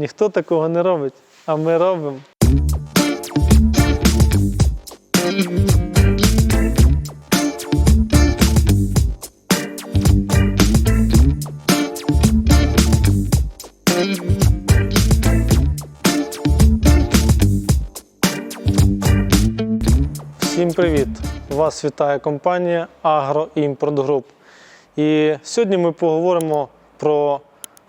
Ніхто такого не робить, а ми робимо. Всім привіт! Вас вітає компанія Агроімпорт Груп. І сьогодні ми поговоримо про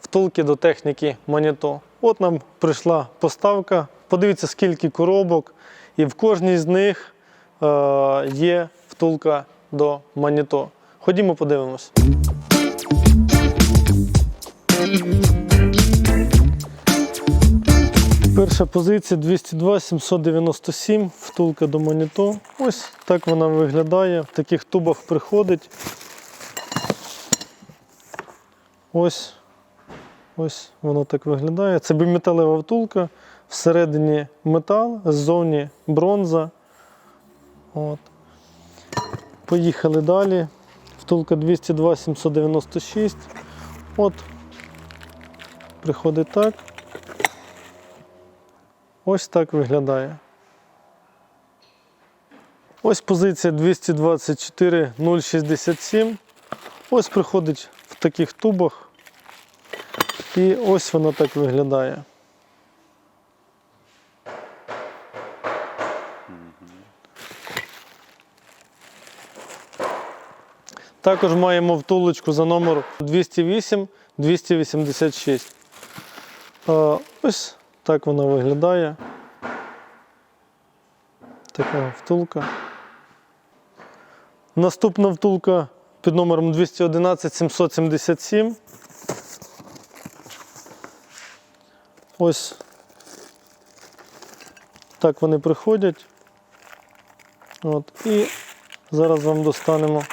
втулки до техніки Маніто. От нам прийшла поставка. Подивіться, скільки коробок, і в кожній з них е, є втулка до Маніто. Ходімо подивимось. Перша позиція 202 797, втулка до Маніто. Ось так вона виглядає. В таких тубах приходить. Ось. Ось воно так виглядає. Це біметалева втулка. Всередині метал, ззовні бронза. От. Поїхали далі. Втулка 202 796. От. Приходить так. Ось так виглядає. Ось позиція 224 067. Ось приходить в таких тубах. І ось вона так виглядає. Також маємо втулочку за номер 208 286. Е, Ось так вона виглядає. Така втулка. Наступна втулка під номером 211 777. Ось так вони приходять. От. І зараз вам достанемо,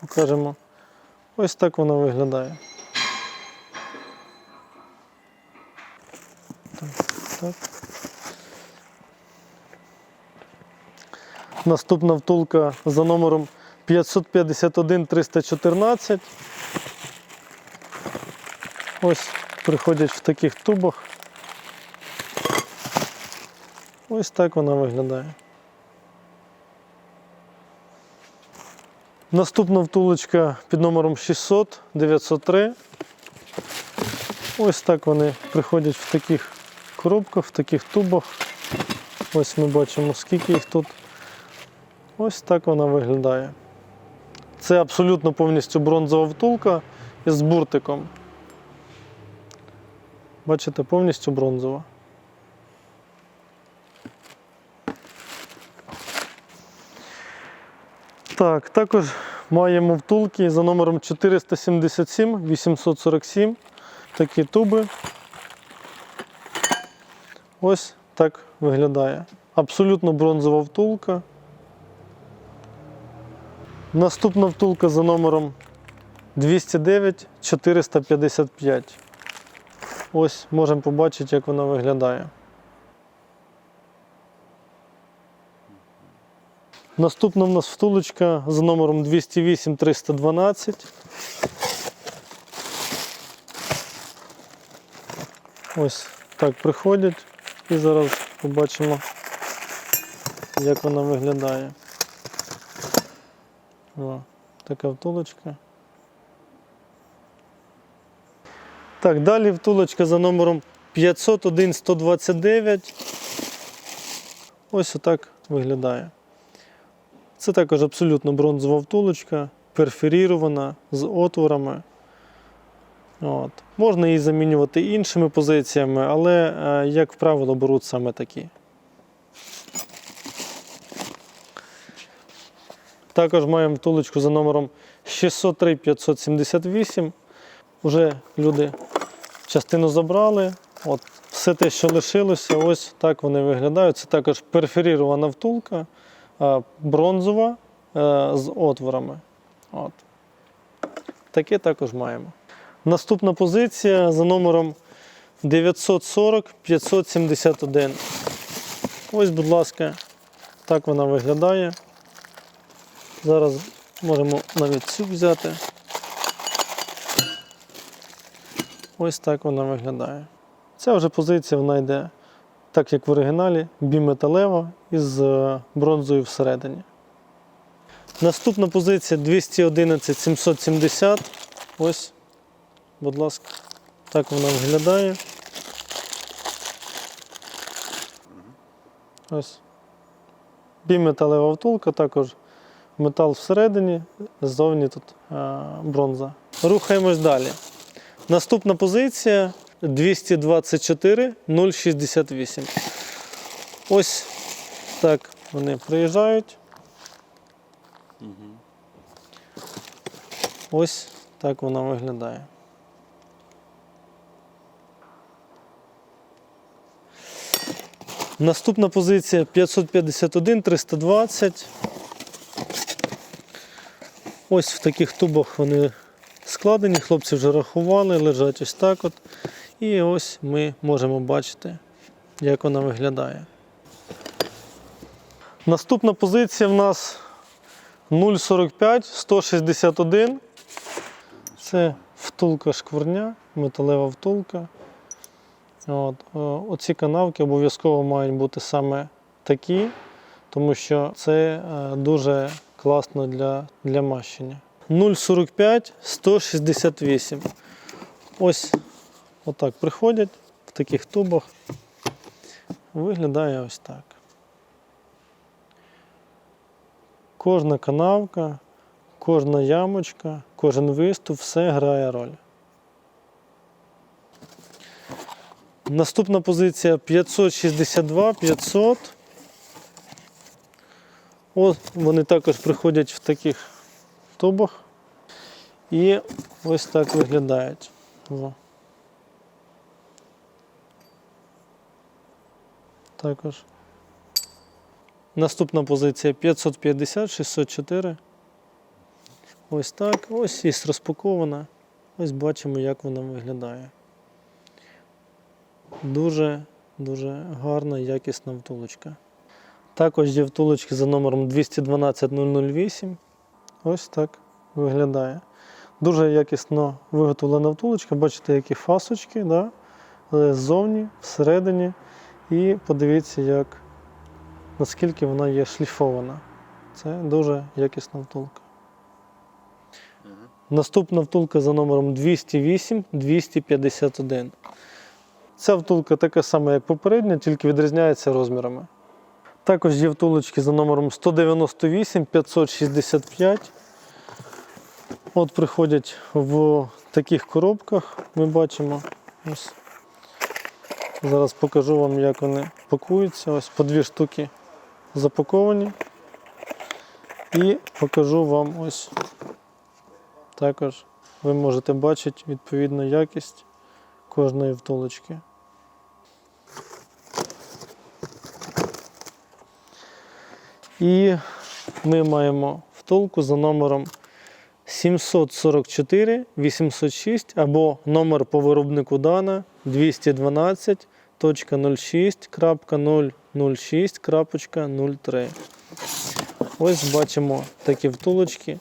покажемо. Ось так вона виглядає. Так. Наступна втулка за номером 551 314. Ось приходять в таких тубах. Ось так вона виглядає. Наступна втулочка під номером 600 903. Ось так вони приходять в таких коробках, в таких тубах. Ось ми бачимо, скільки їх тут. Ось так вона виглядає. Це абсолютно повністю бронзова втулка із буртиком. Бачите, повністю бронзова. Так, також маємо втулки за номером 477 847. Такі туби. Ось так виглядає. Абсолютно бронзова втулка. Наступна втулка за номером 209 455. Ось можемо побачити, як вона виглядає. Наступна в нас втулочка за номером 208 312. Ось так приходять і зараз побачимо, як вона виглядає. О, така втулочка. Так, далі втулочка за номером 501 129. Ось отак виглядає. Це також абсолютно бронзова втулочка, перфорірована з отворами. От. Можна її замінювати іншими позиціями, але, е, як правило, беруть саме такі. Також маємо втулочку за номером 603 578. Уже люди частину забрали. От, все те, що лишилося, ось так вони виглядають. Це також перфорірована втулка, е, бронзова е, з отворами. От. Таке також маємо. Наступна позиція за номером 940 571. Ось, будь ласка, так вона виглядає. Зараз можемо навіть цю взяти. Ось так вона виглядає. Ця вже позиція вона йде, так як в оригіналі, біметалева із е, бронзою всередині. Наступна позиція 211 770. Ось, будь ласка, так вона виглядає. Ось. Біметалева втулка, також метал всередині, ззовні тут е, бронза. Рухаємось далі. Наступна позиція 224 068. Ось так вони приїжджають. Ось так вона виглядає. Наступна позиція 551 320. Ось в таких тубах вони складені, хлопці вже рахували, лежать ось так от. І ось ми можемо бачити, як вона виглядає. Наступна позиція в нас 0,45 161. Це втулка шкварня, металева втулка. От, оці канавки обов'язково мають бути саме такі, тому що це е, дуже класно для, для мащення. 0,45 168. Ось отак приходять в таких тубах. Виглядає ось так. Кожна канавка, кожна ямочка, кожен виступ, все грає роль. Наступна позиція 562, 500. От вони також приходять в таких тубах. І ось так виглядають. Також. Наступна позиція 550, 604. Ось так. Ось і розпакована. Ось бачимо, як вона виглядає. Дуже дуже гарна, якісна втулочка. Також є втулочки за номером 212008. Ось так виглядає. Дуже якісно виготовлена втулочка. Бачите, які фасочки, да? але ззовні, всередині. І подивіться, як, наскільки вона є шліфована. Це дуже якісна втулка. Наступна втулка за номером 208-251. Ця втулка така сама, як попередня, тільки відрізняється розмірами. Також є втулочки за номером 198 565. От приходять в таких коробках, ми бачимо. Ось. Зараз покажу вам, як вони пакуються. Ось по дві штуки запаковані. І покажу вам ось також ви можете бачити відповідну якість кожної втулочки. І ми маємо втулку за номером 744 806 або номер по виробнику Дана 212.06.006.03. Ось бачимо такі втулочки.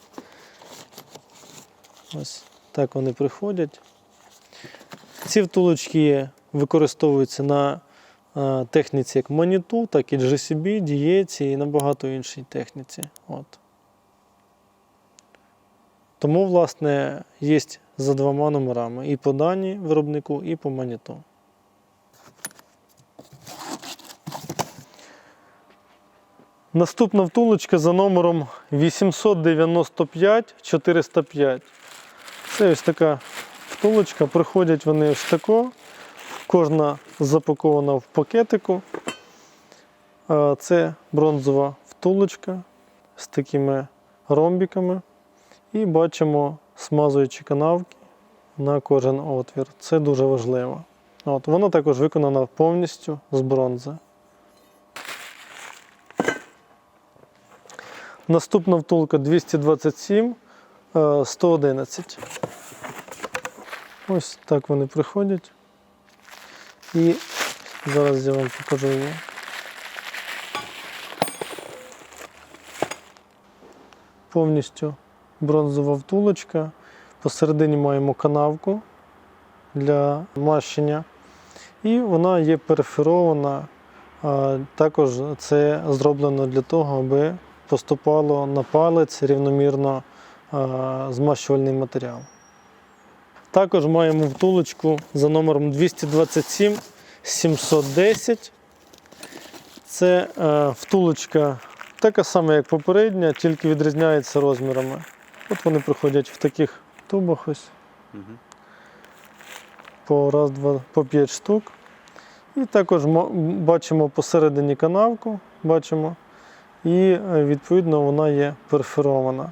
Ось так вони приходять. Ці втулочки використовуються на техніці як Manitou, так і GCB, дієці і на багато іншій техніці. От. Тому, власне, є за двома номерами і по дані виробнику, і по Manitou. Наступна втулочка за номером 895 405. Це ось така втулочка. Приходять вони ось тако. Кожна запакована в пакетику. Це бронзова втулочка з такими ромбіками. І бачимо смазуючі канавки на кожен отвір. Це дуже важливо. От, Вона також виконана повністю з бронзи. Наступна втулка 227 е, 111. Ось так вони приходять. І зараз я вам покажу її. Повністю бронзова втулочка. Посередині маємо канавку. для мащення. І вона є перфорована. А, Також це зроблено для того, аби поступало на палець рівномірно змащувальний матеріал. Також маємо втулочку за номером 227 710. Це е, втулочка така сама, як попередня, тільки відрізняється розмірами. От вони приходять в таких тубах ось по раз, два, по 5 штук. І також мо- бачимо посередині канавку, бачимо, і е, відповідно вона є перфорована.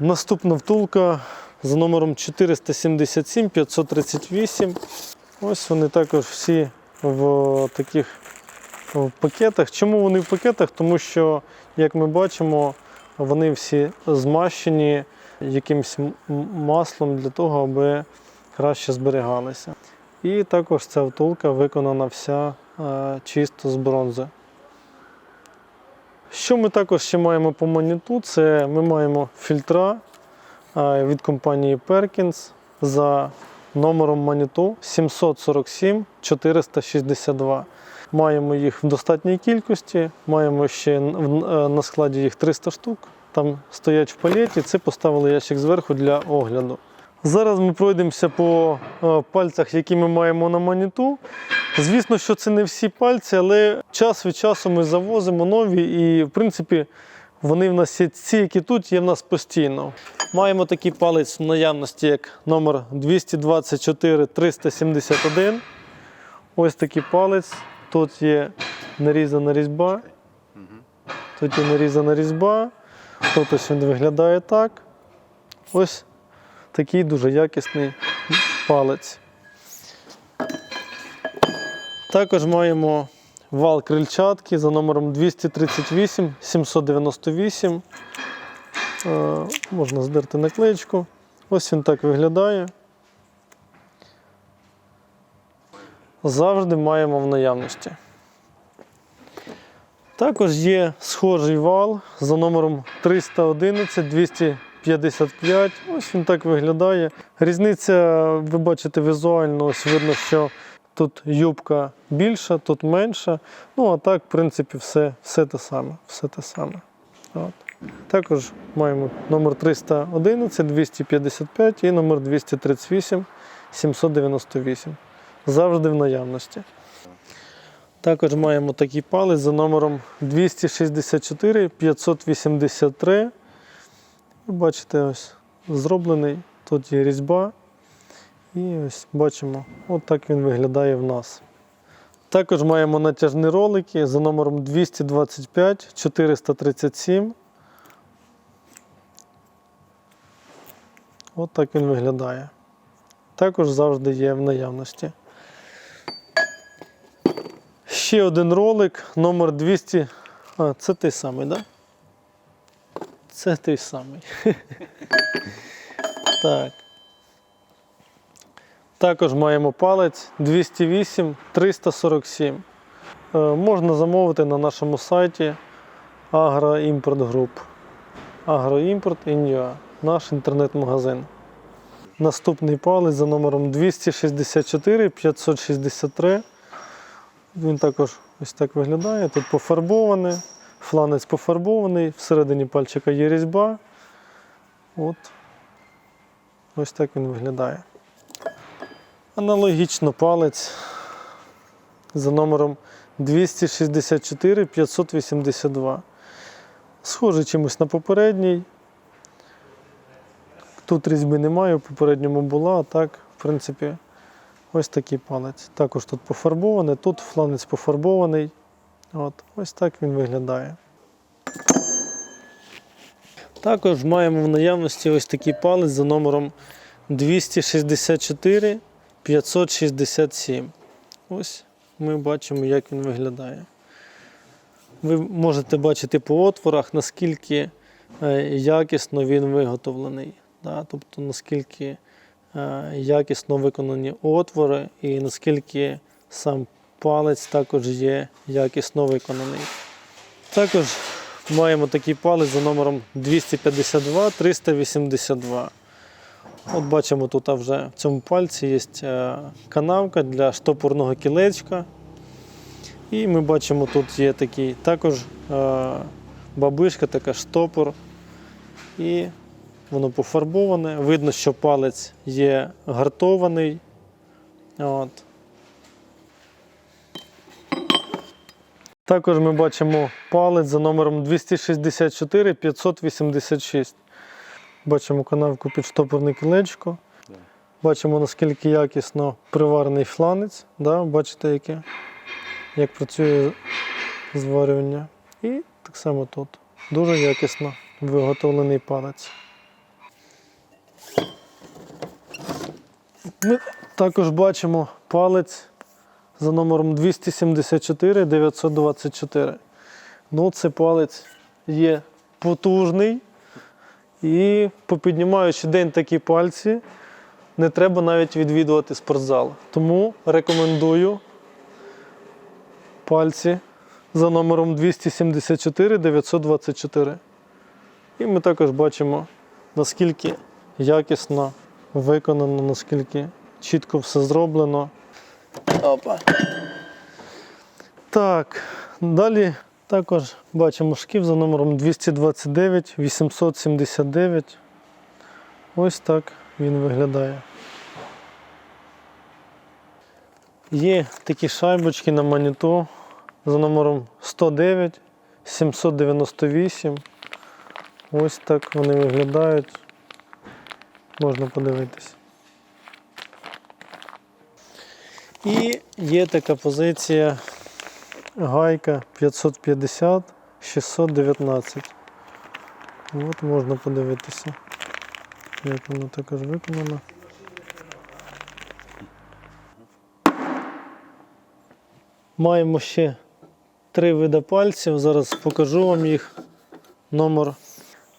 Наступна втулка за номером 477 538. Ось вони також всі в таких в пакетах. Чому вони в пакетах? Тому що, як ми бачимо, вони всі змащені якимось маслом для того, аби краще зберігалися. І також ця втулка виконана вся е, чисто з бронзи. Що ми також ще маємо по моніту? Це ми маємо фільтра від компанії Perkins за номером моніту 747 462. Маємо їх в достатній кількості, маємо ще е, на складі їх 300 штук. Там стоять в палеті, це поставили ящик зверху для огляду. Зараз ми пройдемося по е, пальцях, які ми маємо на маніту. Звісно, що це не всі пальці, але час від часу ми завозимо нові, і в принципі вони в нас є ці, які тут, є в нас постійно. Маємо такий палець в наявності, як номер 224 371. Ось такий палець. Тут є нарізана різьба. Тут є нарізана різьба. Тут ось він виглядає так. Ось такий дуже якісний палець. Також маємо вал крильчатки за номером 238 798. Е, Можна здерти наклеєчку. Ось він так виглядає. Завжди маємо в наявності. Також є схожий вал за номером 311 255. Ось він так виглядає. Різниця, ви бачите візуально, ось видно, що тут юбка більша, тут менша. Ну, а так, в принципі, все, все те саме. Все те саме. От. Також маємо номер 311 255 і номер 238 798. Завжди в наявності. Також маємо такий палець за номером 264 583. Ви бачите, ось зроблений. Тут є різьба. І ось бачимо, от так він виглядає в нас. Також маємо натяжні ролики за номером 225 437. От так він виглядає. Також завжди є в наявності. Ще один ролик, номер 200. А, це той самий, так? Да? Це той самий. так. Також маємо палець 208 347. Е, можна замовити на нашому сайті Agroimport Group. Agroimport in.ua, наш інтернет-магазин. Наступний палець за номером 264 563. Він також ось так виглядає. Тут пофарбований, фланець пофарбований, всередині пальчика є різьба. От. Ось так він виглядає. Аналогічно палець за номером 264 582. Схожий чимось на попередній. Тут різьби немає, у попередньому була, а так, в принципі, ось такий палець. Також тут пофарбований, тут фланець пофарбований. От, ось так він виглядає. Також маємо в наявності ось такий палець за номером 264 567. Ось ми бачимо, як він виглядає. Ви можете бачити по отворах, наскільки е, якісно він виготовлений. Да? Тобто наскільки е, якісно виконані отвори і наскільки сам палець також є якісно виконаний. Також маємо такий палець за номером 252 382. От бачимо, тут вже в цьому пальці є е, канавка для штопорного кілечка. І ми бачимо, тут є такий також е, бабишка, така штопор. І воно пофарбоване. Видно, що палець є гартований. От. Також ми бачимо палець за номером 264 586. Бачимо канавку під штопорне кілечко. Бачимо, наскільки якісно приварений фланець. Да? Бачите, яке, як працює зварювання. І так само тут. Дуже якісно виготовлений палець. Ми також бачимо палець за номером 274 924. Ну, це палець є потужний. І попіднімаючи день такі пальці, не треба навіть відвідувати спортзал. Тому рекомендую пальці за номером 274 924. І ми також бачимо, наскільки якісно виконано, наскільки чітко все зроблено. Опа. Так, далі також бачимо шків за номером 229 879. Ось так він виглядає. Є такі шайбочки на маніту за номером 109 798. Ось так вони виглядають. Можна подивитись. І є така позиція гайка 550 619. От можна подивитися, як воно також виконано. Маємо ще три види пальців. Зараз покажу вам їх. Номер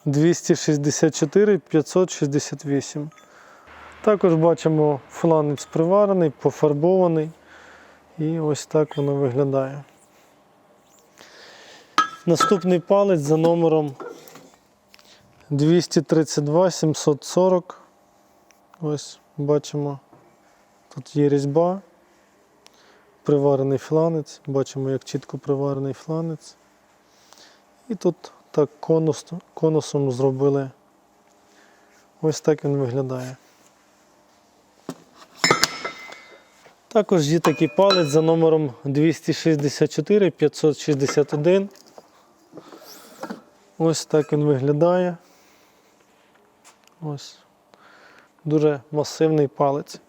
264 568. Також бачимо фланець приварений, пофарбований. І ось так воно виглядає. Наступний палець за номером 232 740. Ось бачимо, тут є різьба, приварений фланець. Бачимо, як чітко приварений фланець. І тут так конус, конусом зробили. Ось так він виглядає. Також є такий палець за номером 264 561. Ось так він виглядає. Ось. Дуже масивний палець.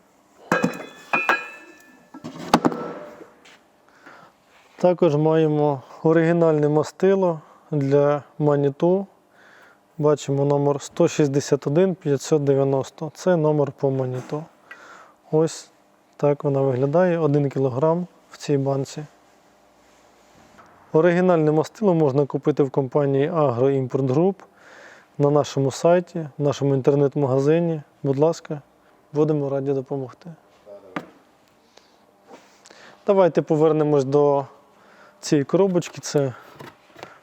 Також маємо оригінальне мастило для маніту. Бачимо номер 161 590. Це номер по маніту. Ось так вона виглядає 1 кг в цій банці. Оригінальне мастило можна купити в компанії Agro Import Group на нашому сайті, в нашому інтернет-магазині. Будь ласка, будемо раді допомогти. Давайте повернемось до цієї коробочки. Це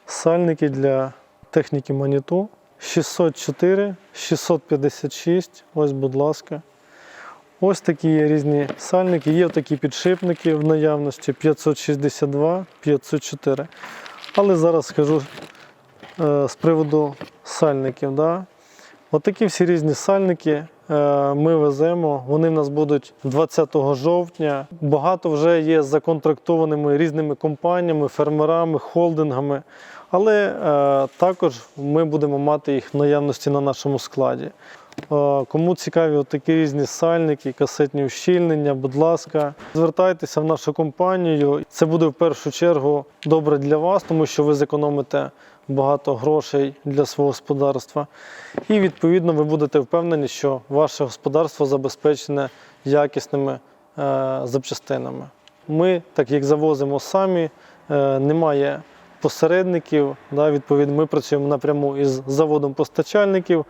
сальники для техніки Маніту. 604, 656. Ось, будь ласка. Ось такі є різні сальники. Є такі підшипники в наявності 562, 504. Але зараз скажу е, з приводу сальників. Да? Отакі всі різні сальники е, ми веземо. Вони в нас будуть 20 жовтня. Багато вже є законтрактованими різними компаніями, фермерами, холдингами. Але е, також ми будемо мати їх в наявності на нашому складі. Кому цікаві такі різні сальники, касетні ущільнення, будь ласка, звертайтеся в нашу компанію. Це буде в першу чергу добре для вас, тому що ви зекономите багато грошей для свого господарства. І відповідно ви будете впевнені, що ваше господарство забезпечене якісними е, запчастинами. Ми, так як завозимо самі, е, немає посередників. Да, відповідно, ми працюємо напряму із заводом постачальників.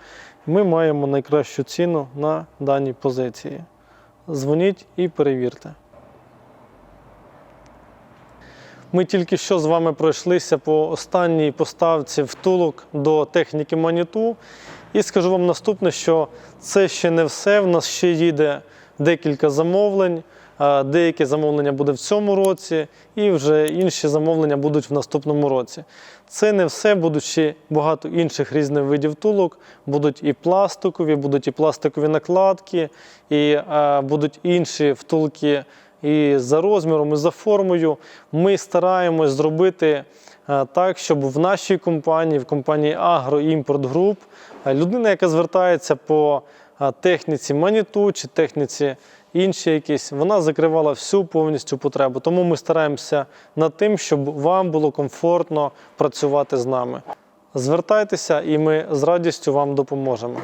Ми маємо найкращу ціну на даній позиції. Дзвоніть і перевірте. Ми тільки що з вами пройшлися по останній поставці втулок до техніки Маніту. І скажу вам наступне, що це ще не все. В нас ще їде декілька замовлень. Деякі замовлення буде в цьому році, і вже інші замовлення будуть в наступному році. Це не все, будуть ще багато інших різних видів втулок. Будуть і пластикові, будуть і пластикові накладки, і будуть інші втулки і за розміром, і за формою. Ми стараємось зробити так, щоб в нашій компанії, в компанії Агроімпорт Груп, людина, яка звертається по техніці маніту чи техніці інші якісь, вона закривала всю повністю потребу. Тому ми стараємося над тим, щоб вам було комфортно працювати з нами. Звертайтеся, і ми з радістю вам допоможемо.